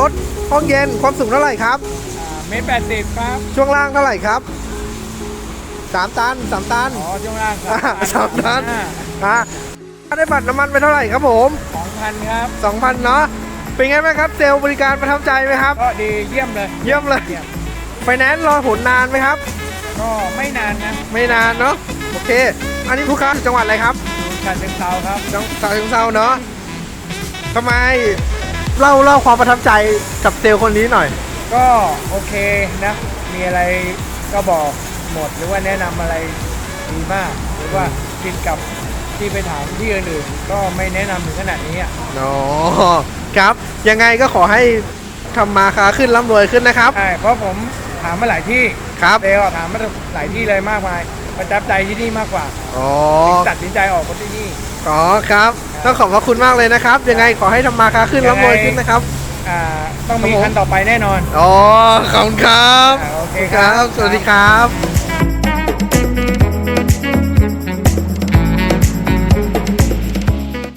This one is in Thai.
รถห้องเย็นความสูงเท่าไหร่ครับ เมตรแปดสิบครับ ช่วงล่างเท่าไหร่ครับสามตันสามตันอ๋อ ช่วงล่างครัอ่าสามตันห้าอะได้บัตรน้ำมันไปเท่าไหร่ครับผมสองพันครับ2,000เนาะเป็นไงบ้างครับเซลล์บริการประทับใจไหมครับ ก็ดีเยี่ยมเลย เยี่ยมเลยเยี่ยม ไฟแนนซ์รอผลนานไหมครับ ก็ไม่นานนะไม่นานเนาะโอเค อันนี้ลูกค้าอยู่จังหวัดอะไรครับ การเชิงเซาครับจังหวัดเชิงเซาเนาะทำไม เล่าเล่าความประทับใจกับเซลล์คนนี้หน่อย ก็โอเคนะ มีอะไรก็บอกหมดหรือว่าแนะนำอะไรดีมาก หรือว่ากินกับที่ไปถามที่อื่นๆก็ไม่แนะนำถึงขนาดนี้อะอ๋อครับ ยังไงก็ขอให้ทำมาค้าขึ้นร่ำรวยขึ้นนะครับ ใช่เพราะผมถามมาหลายที่ครับ เดลถามมาหลายที่เลยมากมายประทับใจที่นี่มากกว่าอ๋อ ตัดสินใจออกมาที่นี่ อ๋อครับ ต้องขอบพระคุณมากเลยนะครับ ยังไงขอให้ทำมาค้าขึ้นร่ำรวยขึ้นนะครับ อ่าต้องมีครับผม คันต่อไปแน่นอน อ๋อขอบคุณครับอ่าโอเคขอบณครับ สวัสดีครับ